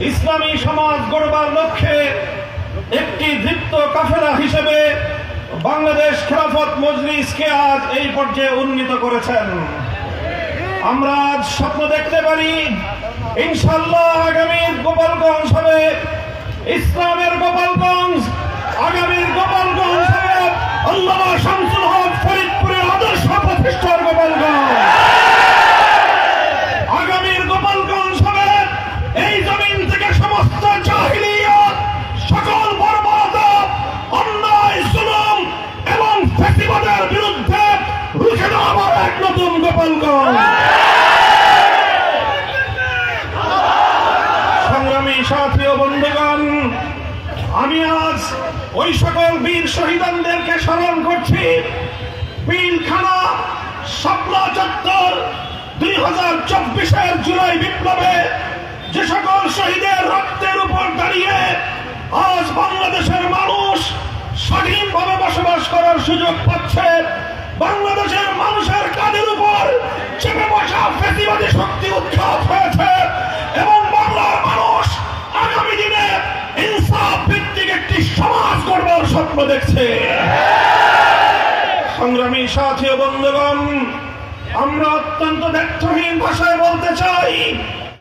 ইসলামী সমাজ গড়বার লক্ষ্যে একটি দৃপ্ত কাফেলা হিসেবে বাংলাদেশ খেলাফত মজলিসকে আজ এই পর্যায়ে উন্নীত করেছেন। আমরা আজ স্বপ্ন দেখতে পারি ইনশাল্লাহ আগামী গোপালগঞ্জ হবে ইসলামের গোপালগঞ্জ সংগ্রামী সাথী বন্ধুগণ, আমি আজ ওই সকল বীর শহীদানদেরকে স্মরণ করছি। পিলখানা শাপলা চত্বর দুই হাজার চব্বিশের জুলাই বিপ্লবে যে সকল শহীদের রক্তের উপর দাঁড়িয়ে আজ বাংলাদেশের মানুষ স্বাধীনভাবে বসবাস করার সুযোগ পাচ্ছে। বাংলাদেশের মানুষের উৎখাত হয়েছে এবং বাংলার মানুষ আগামী দিনে ইনসাফ ভিত্তিক একটি সমাজ গড়বার স্বপ্ন দেখছে। সংগ্রামী সাথী বন্ধুগণ, আমরা অত্যন্ত ব্যর্থহীন ভাষায় বলতে চাই